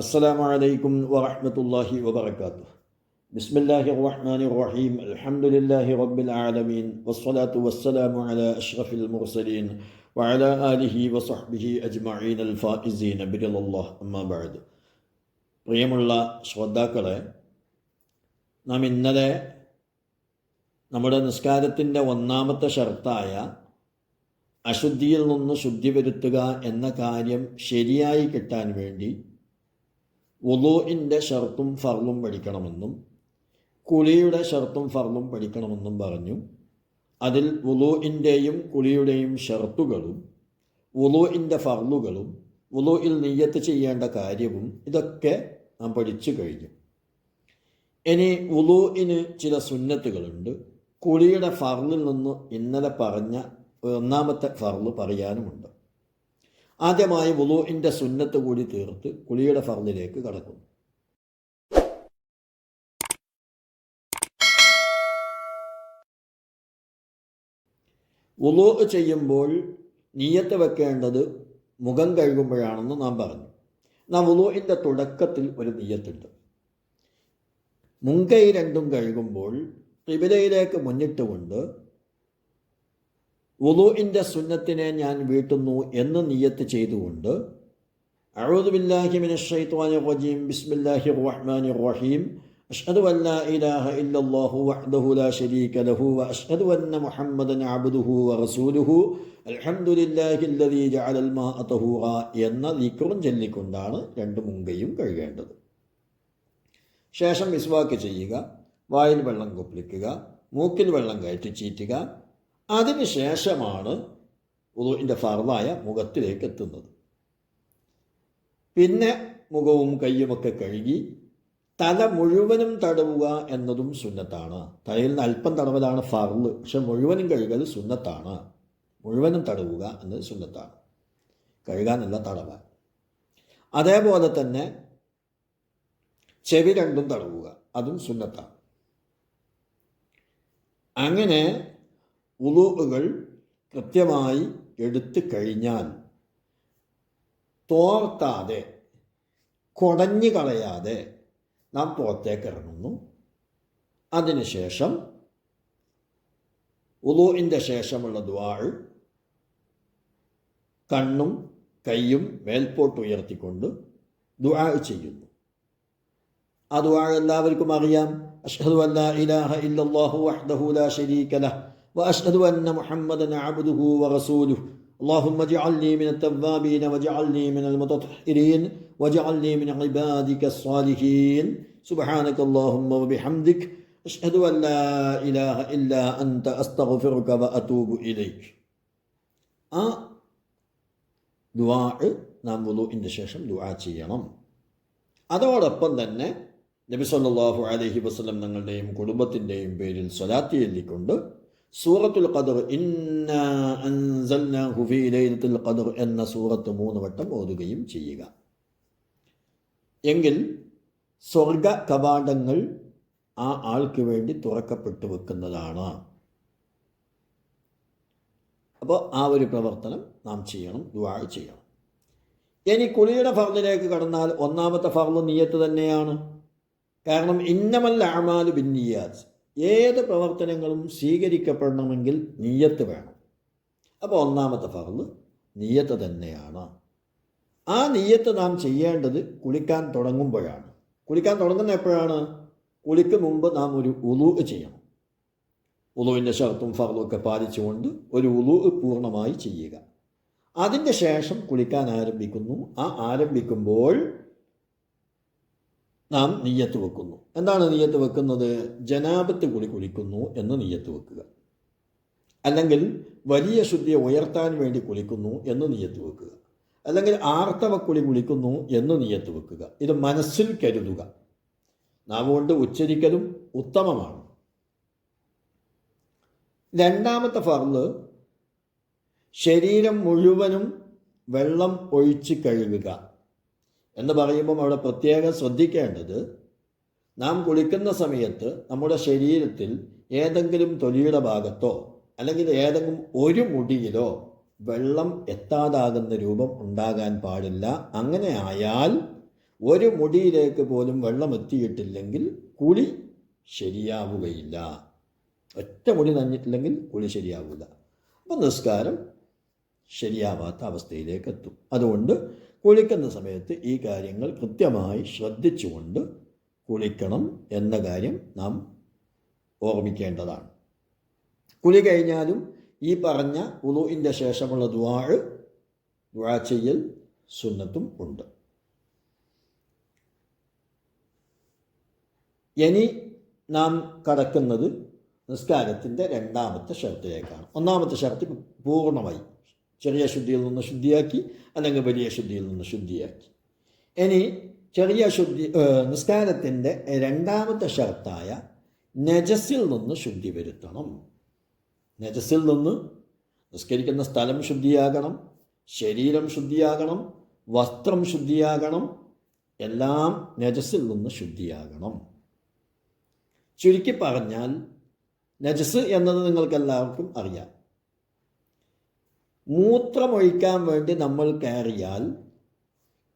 السلام عليكم ورحمة الله وبركاته بسم الله الرحمن الرحيم الحمد لله رب العالمين والصلاة والسلام على أشرف المرسلين وعلى آله وصحبه أجمعين الفائزين برضا الله أما بعد പ്രിയമുള്ള ശ്രോതാക്കളെ നാം ഇന്നലെ നമ്മുടെ നിസ്കാരത്തിൻ്റെ ഒന്നാമത്തെ ഷർത്തായ അശുദ്ധിയിൽ നിന്ന് ശുദ്ധി വരുത്തുക എന്ന കാര്യം ശരിയായി കിട്ടാൻ വേണ്ടി വുളുവിന്റെ ഷർത്തും ഫർളും പഠിക്കണമെന്നും കുളിയുടെ ഷർത്തും ഫർളും പഠിക്കണമെന്നും പറഞ്ഞു. അതിൽ വുളൂഇന്റെയും കുളിയുടെയും ഷർത്തുകളും വുളൂഇന്റെ ഫർളുകളും വുളൂഇൽ നെയ്യത്ത് ചെയ്യേണ്ട കാര്യവും ഇതൊക്കെ നാം പഠിച്ചു കഴിഞ്ഞു. ഇനി വുളൂഇന് ചില സുന്നത്തുകളുണ്ട്. കുളിയുടെ ഫർളിൽ നിന്ന് ഇന്നലെ പറഞ്ഞ ഒന്നാമത്തെ ഫർൾ പറയാനുമുണ്ട്. ആദ്യമായി വുളുവിന്റെ സുന്നത്ത് കൂടി തീർത്ത് കുളിയുടെ ഫർണിലേക്ക് കടക്കുന്നു. വുളു ചെയ്യുമ്പോൾ നീയത്ത് വെക്കേണ്ടത് മുഖം കഴുകുമ്പോഴാണെന്ന് നാം പറഞ്ഞു. നാം വുളുവിന്റെ തുടക്കത്തിൽ ഒരു നീയത്തുണ്ട്. മുൻകൈ രണ്ടും കഴുകുമ്പോൾ കിബിലയിലേക്ക് മുന്നിട്ടുകൊണ്ട് വുളുവിന്റെ സുന്നത്തിനെ ഞാൻ വീട്ടുന്നു എന്ന് നിയത്ത് ചെയ്തുകൊണ്ട് റജീം റഹീം ഇലാഹ ഇല്ലല്ലാഹു വ അന്ന മുഹമ്മദൻ വ റസൂലുഹു അൽഹംദുലില്ലാഹി ജഅലൽ എന്ന ദിക്റും ചൊല്ലിക്കൊണ്ടാണ് രണ്ട് മുങ്കയും കഴുകേണ്ടത്. ശേഷം മിസ്വാക്ക് ചെയ്യുക വായിൽ വെള്ളം കുപ്പിക്കുക മൂക്കിൽ വെള്ളം കയറ്റി ചീറ്റുക അതിനുശേഷമാണ് ഉദുവിന്റെ ഫർദായ മുഖത്തിലേക്ക് എത്തുന്നത് പിന്നെ മുഖവും കയ്യുമൊക്കെ കഴുകി തല മുഴുവനും തടവുക എന്നതും സുന്നത്താണ്. തലയിൽ നിന്ന് അല്പം തടവലാണ് ഫർൾ പക്ഷെ മുഴുവനും കഴുകൽ സുന്നത്താണ്. മുഴുവനും തടവുക എന്നത് സുന്നത്താണ്. കഴുകാനല്ല തടവ. അതേപോലെ തന്നെ ചെവി രണ്ടും തടവുക അതും സുന്നത്താണ്. അങ്ങനെ ഉളുകൾ കൃത്യമായി എടുത്തു കഴിഞ്ഞാൽ തോർത്താതെ കുടഞ്ഞു കളയാതെ നാം പുറത്തേക്ക് ഇറങ്ങുന്നു. അതിനുശേഷം ഉളുവിന്റെ ശേഷമുള്ള ദ്വാൾ കണ്ണും കൈയും മേൽപോട്ട് ഉയർത്തിക്കൊണ്ട് ദുആ ചെയ്യുന്നു. ആ ദുആ എല്ലാവർക്കും അറിയാം. അഷ്ഹദു അല്ലാ ഇലാഹ ഇല്ലല്ലാഹു വഹ്ദഹു ലാ ശരീക وأشهد أن محمدا عبده ورسوله اللهم اجعلني من التوابين واجعلني من المتطهرين واجعلني من عبادك الصالحين سبحانك اللهم وبحمدك أشهد أن لا إله إلا أنت أستغفرك وأتوب إليك ആ ദുവാ നാം വുളുവിൻ്റെ ശേഷം ദുവാ ചെയ്യണം അതോടൊപ്പം തന്നെ നബി സല്ലല്ലാഹു അലൈഹി വസല്ലം തങ്ങളുടെയും കുടുംബത്തിൻ്റെയും പേരിൽ സ്വലാത്തി ചൊല്ലിക്കൊണ്ട് സൂറത്തുൽ ഖദർ ഇന്ന അൻസൽനാഹു ഫീ ഖദർ എന്ന സൂറത്ത് മൂന്ന് വട്ടം ഓതുകയും ചെയ്യുക. എങ്കിൽ സ്വർഗ കവാടങ്ങൾ ആ ആൾക്ക് വേണ്ടി തുറക്കപ്പെട്ടു വെക്കുന്നതാണ്. അപ്പോൾ ആ ഒരു പ്രവർത്തനം നാം ചെയ്യണം ദുവാ ചെയ്യണം. ഇനി കുളിയുടെ ഫർദിലേക്ക് കടന്നാൽ ഒന്നാമത്തെ ഫർദ് നീയത്ത് തന്നെയാണ്. കാരണം ഇന്നമല്ല അമാലു ബിന്നിയാസ് ഏത് പ്രവർത്തനങ്ങളും സ്വീകരിക്കപ്പെടണമെങ്കിൽ നീയത്ത് വേണം. അപ്പോൾ ഒന്നാമത്തെ ഫറന്ന് നീയത്ത് തന്നെയാണ്. ആ നീയത്ത് നാം ചെയ്യേണ്ടത് കുളിക്കാൻ തുടങ്ങുമ്പോഴാണ്. കുളിക്കാൻ തുടങ്ങുന്ന എപ്പോഴാണ്? കുളിക്ക് മുമ്പ് നാം ഒരു ഉലു ചെയ്യണം. ഉലുവിന്റെ ഷർത്തും ഫറലും ഒക്കെ പാലിച്ചുകൊണ്ട് ഒരു ഉലു പൂർണമായി ചെയ്യുക. അതിന്റെ ശേഷം കുളിക്കാൻ ആരംഭിക്കുന്നു. ആ ആരംഭിക്കുമ്പോൾ നാം നീയത്ത് വെക്കുന്നു. എന്താണ് നീയത്ത് വെക്കുന്നത്? ജനാപത്ത് കുളി കുളിക്കുന്നു എന്ന് നീയത്ത് വെക്കുക. അല്ലെങ്കിൽ വലിയ ശുദ്ധിയെ ഉയർത്താൻ വേണ്ടി കുളിക്കുന്നു എന്ന് നീയത്ത് വെക്കുക. അല്ലെങ്കിൽ ആർത്തവക്കുളി കുളിക്കുന്നു എന്ന് നീയത്ത് വെക്കുക. ഇത് മനസ്സിൽ കരുതുക. നാം കൊണ്ട് ഉച്ചരിക്കലും ഉത്തമമാണ്. രണ്ടാമത്തെ ഫർൾ ശരീരം മുഴുവനും വെള്ളം ഒഴിച്ച് കഴുകുക. എന്ന് പറയുമ്പം അവിടെ പ്രത്യേകം ശ്രദ്ധിക്കേണ്ടത് നാം കുളിക്കുന്ന സമയത്ത് നമ്മുടെ ശരീരത്തിൽ ഏതെങ്കിലും തൊലിയുടെ ഭാഗത്തോ അല്ലെങ്കിൽ ഏതെങ്കിലും ഒരു മുടിയിലോ വെള്ളം എത്താതാകുന്ന രൂപം ഉണ്ടാകാൻ പാടില്ല. അങ്ങനെ ആയാൽ ഒരു മുടിയിലേക്ക് പോലും വെള്ളം എത്തിയിട്ടില്ലെങ്കിൽ കുളി ശരിയാവുകയില്ല. ഒറ്റ മുടി നഞ്ഞിട്ടില്ലെങ്കിൽ കുളി ശരിയാവില്ല അപ്പം നിസ്കാരം ശരിയാവാത്ത അവസ്ഥയിലേക്ക് എത്തും അതുകൊണ്ട് കുളിക്കുന്ന സമയത്ത് ഈ കാര്യങ്ങൾ കൃത്യമായി ശ്രദ്ധിച്ചുകൊണ്ട് കുളിക്കണം എന്ന കാര്യം നാം ഓർമ്മിക്കേണ്ടതാണ്. കുളി കഴിഞ്ഞാലും ഈ പറഞ്ഞ ഉളുവിന്റെ ശേഷമുള്ള ദ്വാഴ് ദുവാ ചെയ്യൽ സുന്നത്തും ഉണ്ട്. ഇനി നാം കടക്കുന്നത് നിസ്കാരത്തിന്റെ രണ്ടാമത്തെ ഷർത്തിലേക്കാണ്. ഒന്നാമത്തെ ഷർത്ത് പൂർണമായി ചെറിയ ശുദ്ധിയിൽ നിന്ന് ശുദ്ധിയാക്കി അല്ലെങ്കിൽ വലിയ ശുദ്ധിയിൽ നിന്ന് ശുദ്ധിയാക്കി. ഇനി ചെറിയ ശുദ്ധി നിസ്കാരത്തിന്റെ രണ്ടാമത്തെ ഷർത്തായ നജസിൽ നിന്ന് ശുദ്ധി വരുത്തണം. നജസിൽ നിന്ന് നിസ്കരിക്കുന്ന സ്ഥലം ശുദ്ധിയാകണം ശരീരം ശുദ്ധിയാകണം വസ്ത്രം ശുദ്ധിയാകണം എല്ലാം നജസിൽ നിന്ന് ശുദ്ധിയാകണം. ചുരുക്കി പറഞ്ഞാൽ നജസ് എന്നത് നിങ്ങൾക്കെല്ലാവർക്കും അറിയാം. മൂത്രമൊഴിക്കാൻ വേണ്ടി നമ്മൾ കയറിയാൽ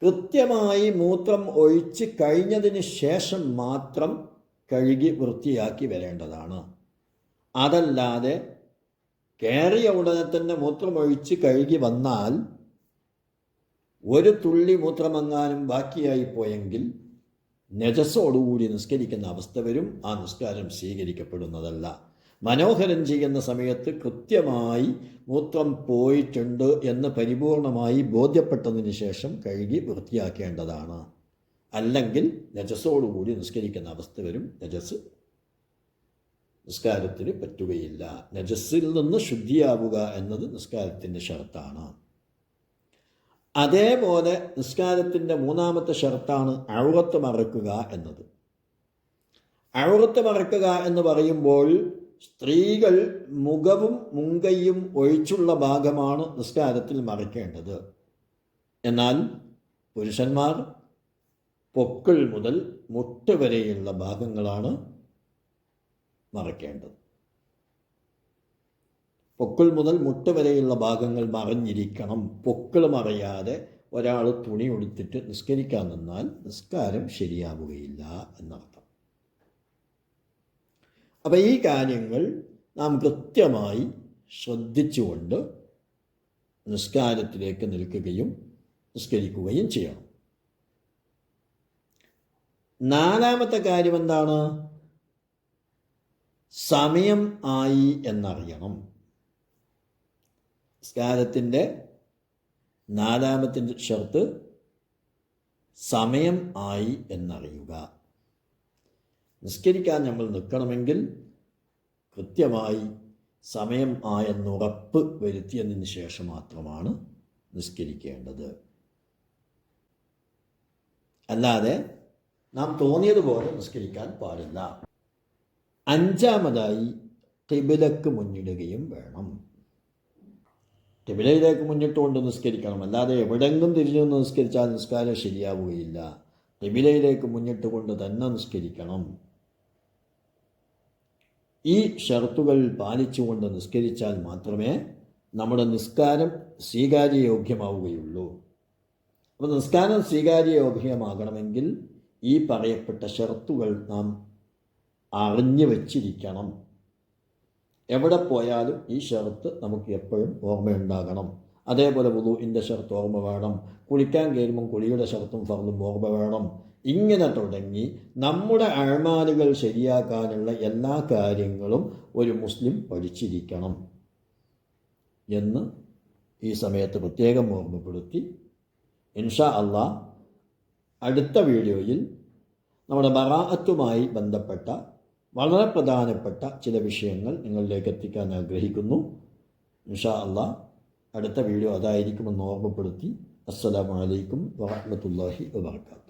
കൃത്യമായി മൂത്രം ഒഴിച്ച് കഴിഞ്ഞതിന് ശേഷം മാത്രം കഴുകി വൃത്തിയാക്കി വരേണ്ടതാണ്. അതല്ലാതെ കയറിയ ഉടനെ തന്നെ മൂത്രമൊഴിച്ച് കഴുകി വന്നാൽ ഒരു തുള്ളി മൂത്രമങ്ങാനും ബാക്കിയായി പോയെങ്കിൽ നജസ്സോടുകൂടി നിസ്കരിക്കുന്ന അവസ്ഥ വരും. ആ നിസ്കാരം സ്വീകരിക്കപ്പെടുന്നതല്ല. മനോഹരം ചെയ്യുന്ന സമയത്ത് കൃത്യമായി മൂത്രം പോയിട്ടുണ്ട് എന്ന് പരിപൂർണമായി ബോധ്യപ്പെട്ടതിന് ശേഷം കഴുകി വൃത്തിയാക്കേണ്ടതാണ്. അല്ലെങ്കിൽ നജസ്സോടുകൂടി നിസ്കരിക്കുന്ന അവസ്ഥ വരും. നജസ് നിസ്കാരത്തിന് പറ്റുകയില്ല. നജസ്സിൽ നിന്ന് ശുദ്ധിയാവുക എന്നത് നിസ്കാരത്തിന്റെ ഷർത്താണ് അതേപോലെ നിസ്കാരത്തിന്റെ മൂന്നാമത്തെ ഷർത്താണ് അഴുകത്ത് മറക്കുക എന്നത്. അഴുകത്ത് മറക്കുക എന്ന് പറയുമ്പോൾ സ്ത്രീകൾ മുഖവും മുങ്കയും ഒഴിച്ചുള്ള ഭാഗമാണ് നിസ്കാരത്തിൽ മറയ്ക്കേണ്ടത്. എന്നാൽ പുരുഷന്മാർ പൊക്കിൾ മുതൽ മുട്ട് വരെയുള്ള ഭാഗങ്ങളാണ് മറയ്ക്കേണ്ടത്. പൊക്കിൾ മുതൽ മുട്ട് വരെയുള്ള ഭാഗങ്ങൾ മറഞ്ഞിരിക്കണം. പൊക്കിൾ മറയാതെ ഒരാൾ തുണി ഉടുത്തിട്ട് നിസ്കരിക്കാൻ നിന്നാൽ നിസ്കാരം ശരിയാവുകയില്ല എന്നർത്ഥം. അപ്പോൾ ഈ കാര്യങ്ങൾ നാം കൃത്യമായി ശ്രദ്ധിച്ചുകൊണ്ട് നിസ്കാരത്തിലേക്ക് നിൽക്കുകയും നിസ്കരിക്കുകയും ചെയ്യണം. നാലാമത്തെ കാര്യം എന്താണ്? സമയം ആയി എന്നറിയണം. നിസ്കാരത്തിന്റെ നാലാമത്തെ ഷർത്ത് സമയം ആയി എന്നറിയുക. നിസ്കരിക്കാൻ നമ്മൾ നിൽക്കണമെങ്കിൽ കൃത്യമായി സമയം ആയെന്നുറപ്പ് വരുത്തിയതിന് ശേഷം മാത്രമാണ് നിസ്കരിക്കേണ്ടത്. അല്ലാതെ നാം തോന്നിയതുപോലെ നിസ്കരിക്കാൻ പാടില്ല. അഞ്ചാമതായി കിബിലക്ക് മുന്നിടുകയും വേണം. കിബിലയിലേക്ക് മുന്നിട്ടുകൊണ്ട് നിസ്കരിക്കണം. അല്ലാതെ എവിടെങ്കിലും തിരിഞ്ഞു നിസ്കരിച്ചാൽ നിസ്കാരം ശരിയാവുകയില്ല. കിബിലയിലേക്ക് മുന്നിട്ടുകൊണ്ട് തന്നെ നിസ്കരിക്കണം. ഈ ഷർത്തുകൾ പാലിച്ചുകൊണ്ട് നിസ്കരിച്ചാൽ മാത്രമേ നമ്മുടെ നിസ്കാരം സ്വീകാര്യയോഗ്യമാവുകയുള്ളൂ. അപ്പോൾ നിസ്കാരം സ്വീകാര്യയോഗ്യമാകണമെങ്കിൽ ഈ പറയപ്പെട്ട ഷർത്തുകൾ നാം അറിഞ്ഞു വച്ചിരിക്കണം. എവിടെ പോയാലും ഈ ഷർത്ത് നമുക്ക് എപ്പോഴും ഓർമ്മയുണ്ടാകണം. അതേപോലെ വുളുവിന്റെ ഷർത്ത് ഓർമ്മ വേണം. കുളിക്കാൻ കയറുമ്പം കുളിയുടെ ഷർത്തും ഫർദും ഓർമ്മ വേണം. ഇങ്ങനെ തുടങ്ങി നമ്മുടെ അഴമാലുകൾ ശരിയാക്കാനുള്ള എല്ലാ കാര്യങ്ങളും ഒരു മുസ്ലിം പഠിച്ചിരിക്കണം എന്ന് ഈ സമയത്ത് പ്രത്യേകം ഓർമ്മപ്പെടുത്തി. ഇൻഷാ അള്ളാ അടുത്ത വീഡിയോയിൽ നമ്മുടെ ബറാഅത്തുമായി ബന്ധപ്പെട്ട വളരെ പ്രധാനപ്പെട്ട ചില വിഷയങ്ങൾ നിങ്ങളിലേക്ക് എത്തിക്കാൻ ആഗ്രഹിക്കുന്നു. ഇൻഷാ അള്ളാ അടുത്ത വീഡിയോ അതായിരിക്കുമെന്ന് ഓർമ്മപ്പെടുത്തി. അസ്സലാമലൈക്കും വാഹമത്തല്ലാഹി വാത്തു